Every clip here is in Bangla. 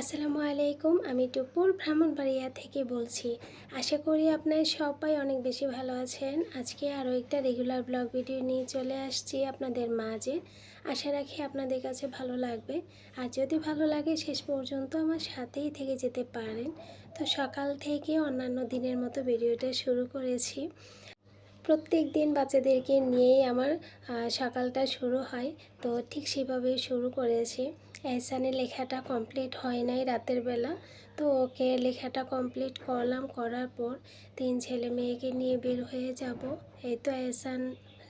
আসসালামু আলাইকুম, আমি টুপুর ব্রাহ্মণবাড়িয়া থেকে বলছি। আশা করি আপনার সবাই অনেক বেশি ভালো আছেন। আজকে আরও একটা রেগুলার ব্লগ ভিডিও নিয়ে চলে আসছি আপনাদের মাঝে। আশা রাখি আপনাদের কাছে ভালো লাগবে। আর যদি ভালো লাগে, শেষ পর্যন্ত আমার সাথেই থেকে যেতে পারেন। তো সকাল থেকে অন্যান্য দিনের মতো ভিডিওটা শুরু করেছি। প্রত্যেক দিন বাচ্চাদেরকে নিয়েই আমার সকালটা শুরু হয়। তো ঠিক সেভাবেই শুরু করেছি। এহসানের লেখাটা কমপ্লিট হয় নাই রাতের বেলা। তো ওকে লেখাটা কমপ্লিট করলাম, করার পর তিন ছেলে মেয়েকে নিয়ে বের হয়ে যাব। এই তো এসান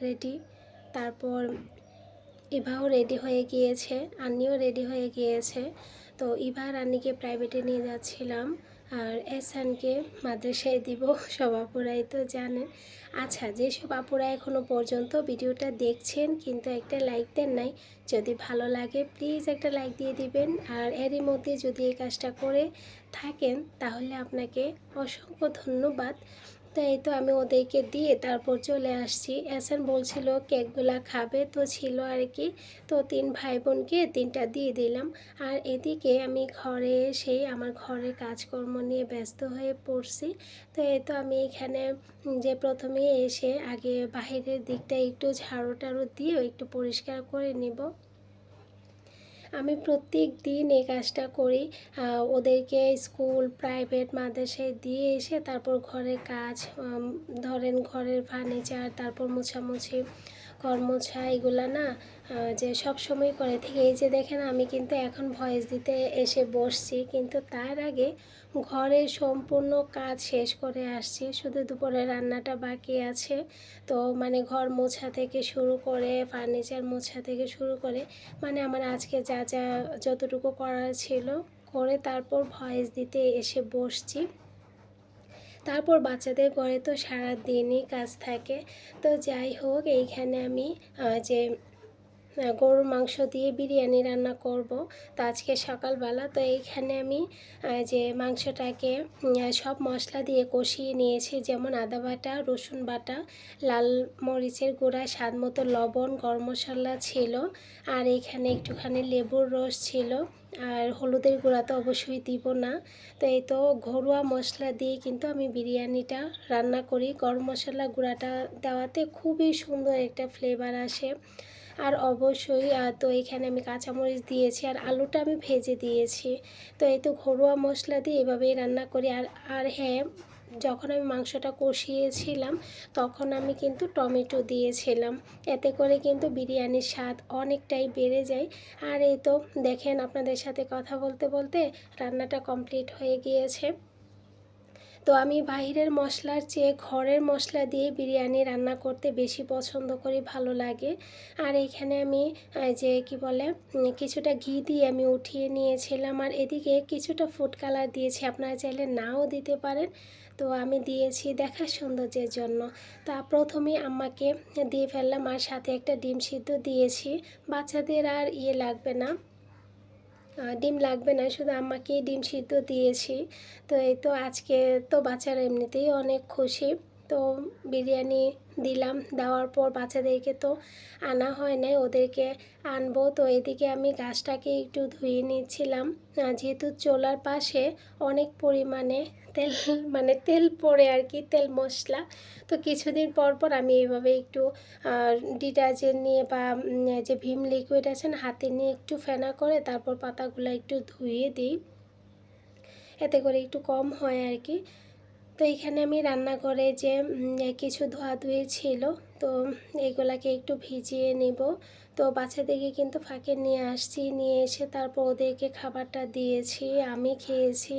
রেডি তারপর ইভাও রেডি হয়ে গিয়েছে আন্নিও রেডি হয়ে গিয়েছে। তো ইভা আর আন্নিকে প্রাইভেটে নিয়ে যাচ্ছিলাম। আর এসানকে মাদ্রাসায় দিব, সব আপুরাই তো জানেন। আচ্ছা যেসব আপুরা এখনও পর্যন্ত ভিডিওটা দেখছেন কিন্তু একটা লাইক দেন নাই, যদি ভালো লাগে প্লিজ একটা লাইক দিয়ে দিবেন। আর এরই মধ্যে যদি এই কাজটা করে থাকেন তাহলে আপনাকে অসংখ্য ধন্যবাদ। তো এই তো আমি ওদেরকে দিয়ে তারপর চলে আসছি। এসান বলছিল, কেকগুলা খাবে তো ছিল আর কি। তো তিন ভাই বোনকে তিনটা দিয়ে দিলাম। আর এদিকে আমি ঘরে এসেই আমার ঘরের কাজকর্ম নিয়ে ব্যস্ত হয়ে পড়ছি। তো এই তো আমি এখানে যে প্রথমে এসে আগে বাহিরের দিকটা একটু ঝাড়ু টাড়ু দিয়ে একটু পরিষ্কার করে নিব। আমি প্রত্যেক দিন এই কাজটা করি। ওদেরকে স্কুল, প্রাইভেট, মাদ্রাসায় দিয়ে এসে তারপর ঘরের কাজ ধরেন ঘরের ফার্নিচার, তারপর মোছামুছি কর্মছা মোছা, এগুলা না যে সব সময় করে থেকে। এই যে দেখেন, আমি কিন্তু এখন ভয়েস দিতে এসে বসছি, কিন্তু তার আগে ঘরের সম্পূর্ণ কাজ শেষ করে আসছি। শুধু দুপুরে রান্নাটা বাকি আছে। তো মানে ঘর মোছা থেকে শুরু করে ফার্নিচার মোছা থেকে শুরু করে মানে আমার আজকে যা যা যতটুকু করার ছিল করে তারপর ভয়েস দিতে এসে বসছি। তারপর বাচ্চাদের ঘরে তো সারা দিনই কাজ থাকে। তো যাই হোক, এইখানে আমি যে গরুর মাংস দিয়ে বিরিয়ানি রান্না করব। তো আজকে সকালবেলা, তো এইখানে আমি যে মাংসটাকে সব মশলা দিয়ে কষিয়ে নিয়েছি। যেমন আদা বাটা, রসুন বাটা, লাল মরিচের গুঁড়া, স্বাদ মতো লবণ, গরম মশলা ছিল। আর এখানে একটুখানি লেবুর রস ছিল। আর হলুদের গুঁড়া তো অবশ্যই দিব না। তো এই তো ঘরোয়া মশলা দিয়ে কিন্তু আমি বিরিয়ানিটা রান্না করি। গরম মশলা গুঁড়াটা দেওয়াতে খুবই সুন্দর একটা ফ্লেভার আসে। আর অবশ্যই তো এখানে আমি কাঁচামরিচ দিয়েছি আর আলুটা আমি ভেজে দিয়েছি। তো এই তো ঘরোয়া মশলা দিয়ে এভাবেই রান্না করি। আর আর হ্যাঁ যখন আমি মাংসটা কষিয়েছিলাম, তখন আমি কিন্তু টমেটো দিয়েছিলাম। এতে করে কিন্তু বিরিয়ানির স্বাদ অনেকটাই বেড়ে যায়। আর এই তো দেখেন, আপনাদের সাথে কথা বলতে বলতে রান্নাটা কমপ্লিট হয়ে গিয়েছে। তো আমি বাইরের মশলার চেয়ে ঘরের মশলা দিয়ে বিরিয়ানি রান্না করতে বেশি পছন্দ করি, ভালো লাগে। আর এখানে আমি যে কি বলে কিছুটা ঘি দিয়ে আমি উঠিয়ে নিয়েছিলাম। আর এদিকে কিছুটা ফুড কালার দিয়েছি, আপনারা চাইলে নাও দিতে পারেন। তো আমি দিয়েছি দেখার সৌন্দর্যের জন্য। তা প্রথমে আম্মাকে দিয়ে ফেললাম, আর সাথে একটা ডিম সিদ্ধ দিয়েছি। বাচ্চাদের আর ইয়ে লাগবে না। ডিম লাগবে না, শুধু আমাকেই ডিম সিদ্ধ দিয়েছি। তো এই তো আজকে তো বাচ্চারা এমনিতেই অনেক খুশি। তো বিরিয়ানি দিলাম দেওয়ার পর বাচ্চাদেরকে তো আনা হয় নাই ওদেরকে আনব। তো এদিকে আমি গাছটাকে একটু ধুয়ে নিচ্ছিলাম। আহ, যেহেতু চোলার পাশে অনেক পরিমাণে তেল মানে তেল পড়ে আর কি তেল মশলা। তো কিছুদিন পর পর আমি এইভাবে একটু ডিটারজেন্ট নিয়ে বা যে ভীম লিকুইড আছেন হাতে নিয়ে একটু ফেনা করে তারপর পাতাগুলো একটু ধুয়ে দিই। এতে করে একটু কম হয় আর কি। তো এখানে আমি রান্নাঘরে যে কিছু ধোয়াধুয়ি ছিল, তো এগুলাকে একটু ভিজিয়ে নিব। তো বাচ্চাদেরকে কিন্তু ফাঁকে নিয়ে আসছি, নিয়ে এসে তারপর ওদেরকে খাবারটা দিয়েছি, আমি খেয়েছি।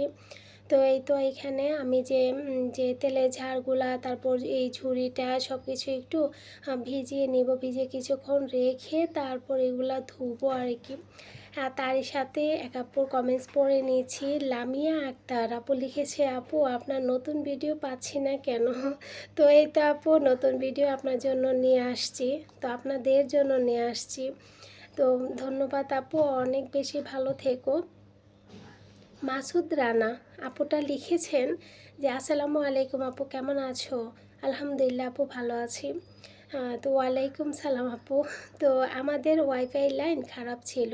তো এই তো এখানে আমি যে যে তেলের ঝাড়গুলা, তারপর এই ঝুড়িটা সব কিছু একটু ভিজিয়ে নিব, ভিজিয়ে কিছুক্ষণ রেখে তারপর এগুলা ধুবো আর কি। তারই সাথে এক আপুর কমেন্টস পড়ে নিয়েছি। লামিয়া আক্তার, আপু লিখেছে, আপু, আপনার নতুন ভিডিও পাচ্ছি না কেন? তো এই তো আপু, নতুন ভিডিও আপনার জন্য নিয়ে আসছি। তো আপনাদের জন্য নিয়ে আসছি। তো ধন্যবাদ আপু, অনেক বেশি ভালো থেকো। মাসুদ রানা, আপুটা লিখেছেন যে, আসসালামু আলাইকুম আপু, কেমন আছো? আলহামদুলিল্লাহ আপু ভালো আছি। তো ওয়ালাইকুম সালাম আপু। তো আমাদের ওয়াইফাই লাইন খারাপ ছিল।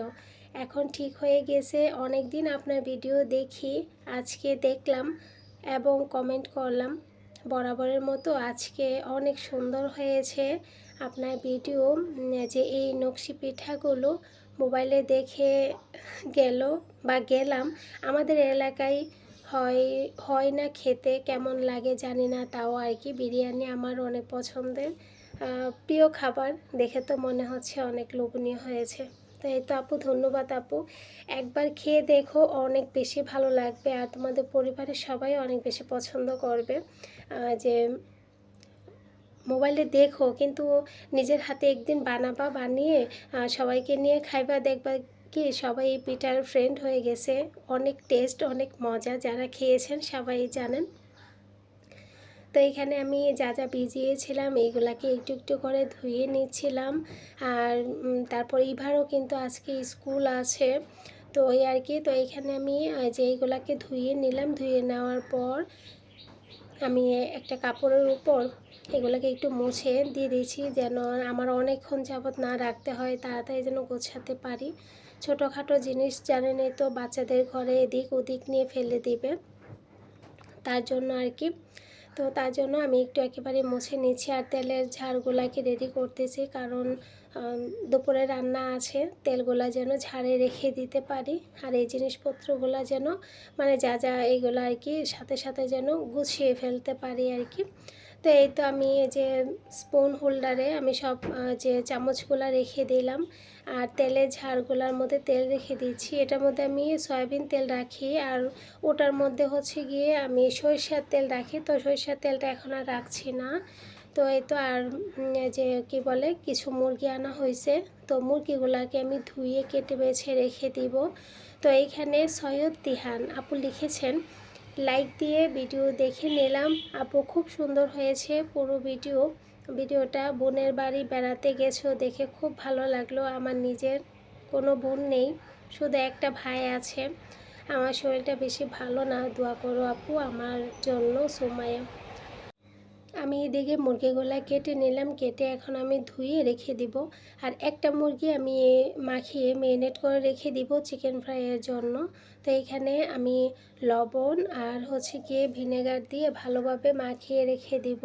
এখন ঠিক হয়ে গেছে। অনেক দিন আপনার ভিডিও দেখি, আজকে দেখলাম এবং কমেন্ট করলাম। বরাবরের মতো আজকে অনেক সুন্দর হয়েছে আপনার ভিডিও। যে এই নকশি পিঠাগুলো মোবাইলে দেখে গেল বা গেলাম, আমাদের এলাকায় হয় হয় না খেতে কেমন লাগে জানি না, তাও আর কি। বিরিয়ানি আমার অনেক পছন্দের। প্রিয় খাবার, দেখে তো মনে হচ্ছে অনেক লোভনীয় হয়েছে। তো এই তো আপু, ধন্যবাদ আপু। একবার খেয়ে দেখো, অনেক বেশি ভালো লাগবে আর তোমাদের পরিবারের সবাই অনেক বেশি পছন্দ করবে। যে মোবাইলে দেখো, কিন্তু নিজের হাতে একদিন বানাবা, বানিয়ে সবাইকে নিয়ে খাইবা, দেখবা কি সবাই পিঠার ফ্রেন্ড হয়ে গেছে। অনেক টেস্ট অনেক মজা, যারা খেয়েছেন সবাই জানেন। তো এখানে আমি যা যা ভিজিয়েছিলাম এইগুলাকে একটু একটু করে ধুয়ে নিচ্ছিলাম। আর তারপর ইভারও কিন্তু আজকে স্কুল আছে। তো ওই আর কি, তো এখানে আমি যে এইগুলাকে ধুয়ে নিলাম, ধুয়ে নেওয়ার পর আমি একটা কাপড়ের উপর এগুলোকে একটু মুছে দিয়ে দিয়েছি যেন আমার অনেকক্ষণ যাবত না রাখতে হয়, তাড়াতাড়ি যেন গোছাতে পারি। ছোটোখাটো জিনিস জানেনই তো, বাচ্চাদের ঘরে এদিক ওদিক নিয়ে ফেলে দিবে। তার জন্য আর কি তো তার জন্য আমি একটু একেবারে মুছে নিচ্ছি আর তেলের ঝাড়গুলাকে রেডি করতেছি কারণ দুপুরে রান্না আছে। তেলগুলা যেন ঝাড়ে রেখে দিতে পারি আর এই জিনিসপত্রগুলো যেন মানে যা যা এইগুলো আর কি সাথে সাথে যেন গুছিয়ে ফেলতে পারি আর কি। তো এই তো আমি এই যে স্পুন হোল্ডারে আমি সব যে চামচগুলো রেখে দিলাম। আর তেলের ঝাড়গুলোর মধ্যে তেল রেখে দিচ্ছি। এটার মধ্যে আমি সয়াবিন তেল রাখি। আর ওটার মধ্যে হচ্ছে গিয়ে আমি সরিষার তেল রাখি। তো সরিষার তেলটা এখন আর রাখছি না। তো এই তো আর যে কি বলে, কিছু মুরগি আনা হয়েছে। তো মুরগিগুলোকে আমি ধুয়ে কেটে বেছে রেখে দিব। তো এইখানে সৈয়দ তিহান, আপু লিখেছেন লাইক দিয়ে ভিডিও দেখে নিলাম। আপু খুব সুন্দর হয়েছে পুরো ভিডিও ভিডিওটা বোনের বাড়ি বেড়াতে গেছো, দেখে খুব ভালো লাগল। আমার নিজের কোনো বোন নেই, শুধু একটা ভাই আছে। আমার শরীরটা বেশি ভালো না, দোয়া করো আপু, আমার জন্য সোমায়া। আমি এদিকে মুরগিগুলা কেটে নিলাম, কেটে এখন আমি ধুয়ে রেখে দিব। আর একটা মুরগি আমি মাখিয়ে মেরিনেট করে রেখে দিব চিকেন ফ্রাইয়ের জন্য। তো এখানে আমি লবণ আর হচ্ছে গিয়ে ভিনেগার দিয়ে ভালোভাবে মাখিয়ে রেখে দিব।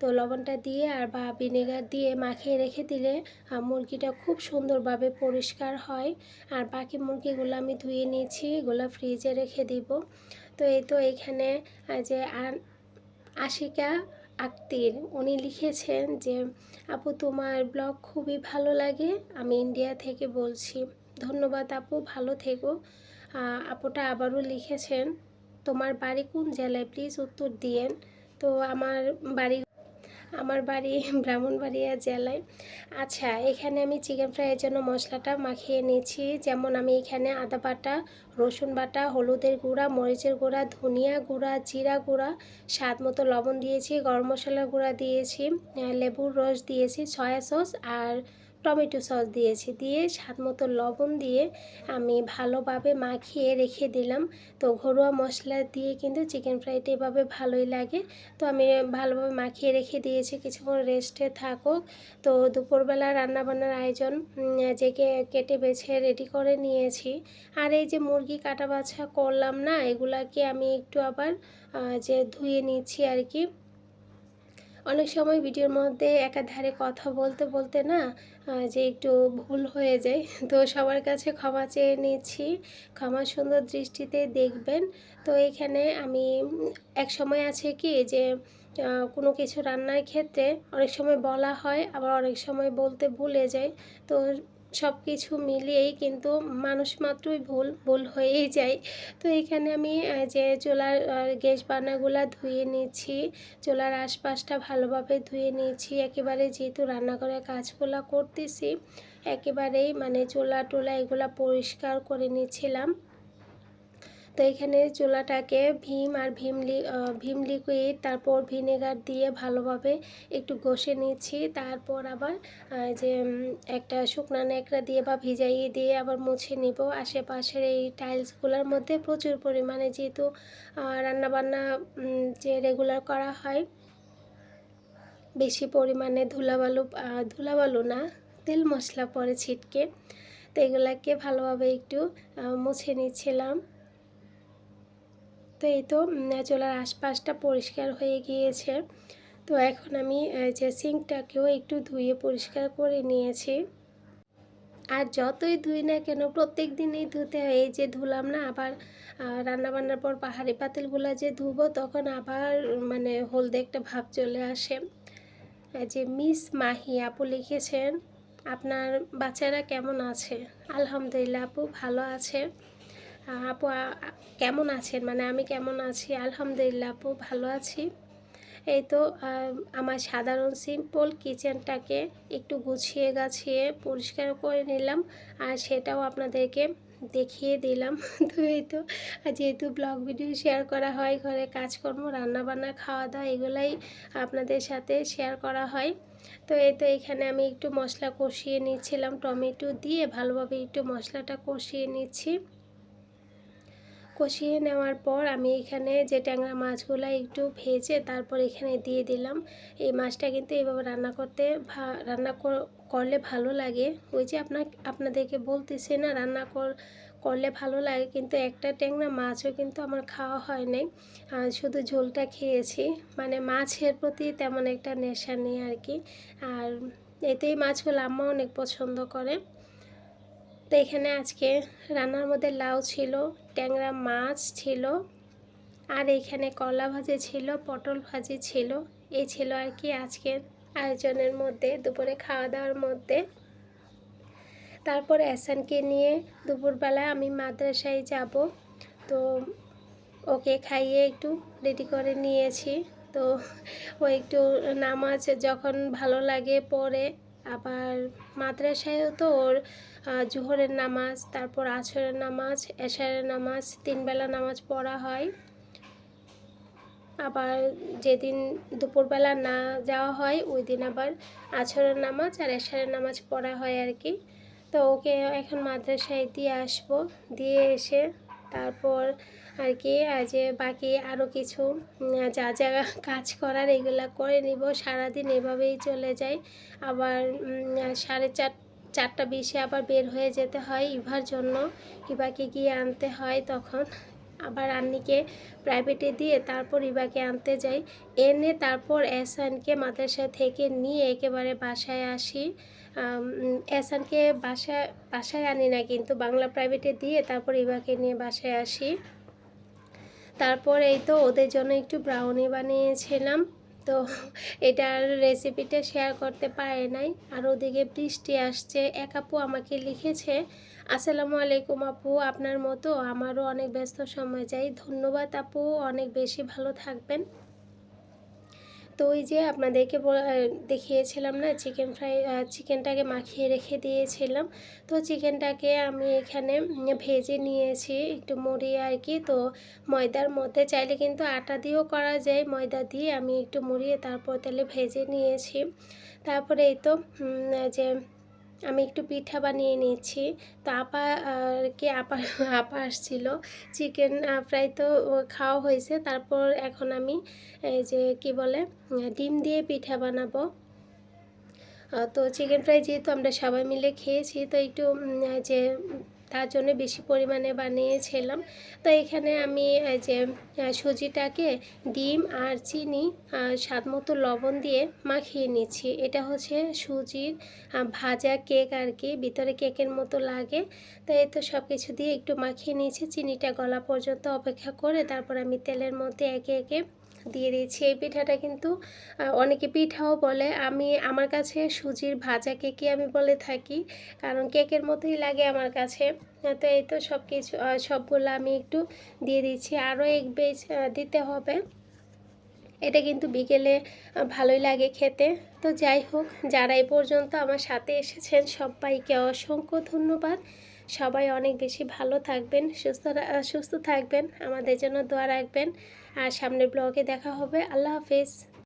তো লবণটা দিয়ে আর বা ভিনেগার দিয়ে মাখিয়ে রেখে দিলে মুরগিটা খুব সুন্দরভাবে পরিষ্কার হয়। আর বাকি মুরগিগুলো আমি ধুয়ে নিয়েছি, এগুলো ফ্রিজে রেখে দিব। তো এই তো এখানে যে আশিকা আক্তির, উনি লিখেছেন যে, আপু, তোমার ব্লগ খুবই ভালো লাগে। আমি ইন্ডিয়া থেকে বলছি। ধন্যবাদ আপু, ভালো থেকো। আপুটা আবারও লিখেছেন, তোমার বাড়ি কোন জেলায়? প্লিজ উত্তর দিয়েন। তো আমার বাড়ি আমার বাড়ি, ব্রাহ্মণবাড়িয়া জেলায়। আচ্ছা এখানে আমি চিকেন ফ্রাইয়ের জন্য মশলাটা মাখিয়ে নিয়েছি। যেমন আমি এখানে আদা বাটা, রসুন বাটা, হলুদের গুঁড়া, মরিচের গুঁড়া, ধনিয়া গুঁড়া, জিরা গুঁড়া, স্বাদ মতো লবণ দিয়েছি, গরম মশলার গুঁড়া দিয়েছি লেবুর রস দিয়েছি, সয়া সস আর টমেটো সস দিয়েছি। দিয়ে স্বাদ মতো লবণ দিয়ে আমি ভালোভাবে মাখিয়ে রেখে দিলাম। তো ঘরোয়া মশলা দিয়ে কিন্তু চিকেন ফ্রাইটা এভাবে ভালোই লাগে। তো আমি ভালোভাবে মাখিয়ে রেখে দিয়েছি। কিছুক্ষণ রেস্টে থাকুক। তো দুপুরবেলা রান্নাবান্নার আয়োজন যে কেটে বেছে রেডি করে নিয়েছি। আর এই যে মুরগি কাটা বাছা করলাম না, এগুলাকে আমি একটু আবার যে ধুয়ে নিচ্ছি আর কি। অনেক সময় ভিডিওর মধ্যে একাধারে কথা বলতে বলতে না যে একটু ভুল হয়ে যায়। তো সবার কাছে ক্ষমা চেয়ে নিচ্ছি। ক্ষমা সুন্দর দৃষ্টিতে দেখবেন। তো এখানে আমি এক সময় আছে কি যে কোনো কিছু রান্নার ক্ষেত্রে অনেক সময় বলা হয়, আবার অনেক সময় বলতে ভুলে যায় তো সব কিছু মিলিয়েই কিন্তু মানুষ মাত্রই ভুল ভুল হয়েই যায়। তো এখানে আমি যে চোলার গ্যাস বানাগুলা ধুয়ে নিয়েছি চোলার আশপাশটা ভালোভাবে ধুয়ে নিয়েছি একেবারে যেহেতু রান্নাঘরের কাজগুলো করতেছি, একেবারেই মানে চোলা টোলা এগুলা পরিষ্কার করে নিচ্ছিলাম। তো এখানে চুলাটাকে ভীম আর ভীম ভীম লিকুইড তারপর ভিনেগার দিয়ে ভালোভাবে একটু ঘষে নিচ্ছি। তারপর আবার যে একটা শুকনা ন্যাকড়া দিয়ে বা ভিজাইয়ে দিয়ে আবার মুছে নিব। আশেপাশের এই টাইলসগুলোর মধ্যে প্রচুর পরিমাণে যেহেতু রান্নাবান্না যে রেগুলার করা হয়, বেশি পরিমাণে ধুলাবালু ধুলাবালু না, তেল মশলা পরে ছিটকে, তো এগুলাকে ভালোভাবে একটু মুছে নিচ্ছিলাম। তো এই তো চুলার আশপাশটা পরিষ্কার হয়ে গিয়েছে। তো এখন আমি যে সিঙ্কটাকেও একটু ধুয়ে পরিষ্কার করে নিয়েছি। আর যতই ধুই না কেন প্রত্যেক দিনই ধুতে হয়। এই যে ধুলাম না আবার আহ, রান্না বান্নার পর পাহাড়ি পাতিলগুলো যে ধুবো তখন আবার মানে হলদে একটা ভাব চলে আসে। যে মিস মাহি আপু লিখেছেন আপনার বাচ্চারা কেমন আছে? আলহামদুলিল্লাহ আপু ভালো আছে। আপু কেমন আছেন? মানে আমি কেমন আছি? আলহামদুলিল্লাহ, আপু, ভালো আছি। এই তো আমার সাধারণ সিম্পল কিচেনটাকে একটু গুছিয়ে গাছিয়ে পরিষ্কার করে নিলাম। আর সেটাও আপনাদেরকে দেখিয়ে দিলাম। তো এই তো যেহেতু ব্লগ ভিডিও শেয়ার করা হয়, ঘরে কাজকর্ম, রান্নাবান্না খাওয়া দাওয়া এগুলাই আপনাদের সাথে শেয়ার করা হয়। তো এই তো, এখানে আমি একটু মশলা কষিয়ে নিচ্ছিলাম। টমেটো দিয়ে ভালোভাবে একটু মশলাটা কষিয়ে নিচ্ছি। কষিয়ে নেওয়ার পর আমি এখানে যে ট্যাংরা মাছগুলো একটু ভেজে তারপর এখানে দিয়ে দিলাম। এই মাছটা কিন্তু এইভাবে রান্না করতে রান্না কর- করলে ভালো লাগে। ওই যে আপনার আপনাদেরকে বলতেছি না, রান্না কর, করলে ভালো লাগে, কিন্তু একটা ট্যাংরা মাছও কিন্তু আমার খাওয়া হয় নাই। শুধু ঝোলটা খেয়েছি। মানে মাছের প্রতি তেমন একটা নেশা নেই আর কি। আর এতেই মাছগুলো আম্মা অনেক পছন্দ করে। তো এখানে আজকে রান্নার মধ্যে লাউ ছিল, ট্যাংরা মাছ ছিল, আর এখানে কলা ভাজি ছিল, পটল ভাজি ছিল। এই ছিল আর কি আজকের আয়োজনের মধ্যে, দুপুরে খাওয়া দাওয়ার মধ্যে। তারপর এসানকে নিয়ে দুপুরবেলা আমি মাদ্রাসায় যাব। তো ওকে খাইয়ে একটু রেডি করে নিয়েছি। তো ও একটু নামাজ যখন ভালো লাগে পড়ে আবার মাদ্রাসায়ও তো ওর জোহরের নামাজ, তারপর আছরের নামাজ, এশারের নামাজ, তিনবেলা নামাজ পড়া হয়। আবার যেদিন দুপুরবেলা না যাওয়া হয় ওই দিন আবার আছরের নামাজ আর এশারের নামাজ পড়া হয় আর কি। তো ওকে এখন মাদ্রাসায় দিয়ে আসব। দিয়ে এসে তারপর আর কি আজ বাকি আরও কিছু যা যা কাজ করার এগুলো করে নিব। সারাদিন এভাবেই চলে যায় আবার সাড়ে চার, চারটা বিশে আবার বের হয়ে যেতে হয় ইভার জন্য। ইভাকে গিয়ে আনতে হয় তখন। আবার আন্নিকে প্রাইভেটে দিয়ে তারপর ইভাকে আনতে যাই। এনে তারপর এসানকে মাদ্রাসা থেকে নিয়ে একেবারে বাসায় আসি। এসানকে বাসায় বাসায় আনি না কিন্তু বাংলা প্রাইভেটে দিয়ে তারপর ইভাকে নিয়ে বাসায় আসি। তারপর এই তো ওদের জন্য একটু ব্রাউনি বানিয়েছিলাম। তো এটার রেসিপিটা শেয়ার করতে পারে নাই। আর ওদিকে বৃষ্টি আসছে। এক আপু আমাকে লিখেছে, আসসালামু আলাইকুম আপু, আপনার মতো আমারও অনেক ব্যস্ত সময় যাই। ধন্যবাদ আপু, অনেক বেশি ভালো থাকবেন। তো ওই যে আপনাদেরকে দেখিয়েছিলাম না চিকেন ফ্রাই চিকেনটাকে মাখিয়ে রেখে দিয়েছিলাম। তো চিকেনটাকে আমি এখানে ভেজে নিয়েছি একটু মুড়ি আর কি। তো ময়দার মধ্যে চাইলে কিন্তু আটা দিয়েও করা যায়, ময়দা দিয়ে আমি একটু মুড়িয়ে তারপর তাহলে ভেজে নিয়েছি। তারপরে এই তো যে আমি একটু পিঠা বানিয়ে নিয়েছি। তো আপা কি আপা আপা আসছিল। চিকেন ফ্রাই তো খাওয়া হয়েছে। তারপর এখন আমি, এই যে কি বলে, ডিম দিয়ে পিঠা বানাবো। তো চিকেন ফ্রাই যেহেতু আমরা সবাই মিলে খেয়েছি, তো একটু যে তার জন্য বেশি পরিমাণে বানিয়েছিলাম। তো এখানে আমি যে সুজিটাকে ডিম আর চিনি স্বাদ মতো লবণ দিয়ে মাখিয়ে নিচ্ছি। এটা হচ্ছে সুজির ভাজা কেক আর কি, ভিতরে কেকের মতো লাগে। তো এই তো সব কিছু দিয়ে একটু মাখিয়ে নিয়েছি। চিনিটা গলা পর্যন্ত অপেক্ষা করে তারপর আমি তেলের মধ্যে একে একে দিয়ে দিয়েছি। এই পিঠাটা কিন্তু অনেকে পিঠাও বলে। আমি, আমার কাছে সুজির ভাজা কেকই আমি বলে থাকি। কারণ কেকের মতোই লাগে আমার কাছে। তো এই তো সব কিছু সবগুলো আমি একটু দিয়ে দিচ্ছি আরও এক বেজ দিতে হবে। এটা কিন্তু বিকেলে ভালোই লাগে খেতে। তো যাই হোক, যারা এই পর্যন্ত আমার সাথে এসেছেন, সবাইকে অসংখ্য ধন্যবাদ। সবাই অনেক বেশি ভালো থাকবেন সুস্থ সুস্থ থাকবেন। আমাদের জন্য দোয়া রাখবেন। আর সামনের ব্লগে দেখা হবে। আল্লাহ হাফেজ।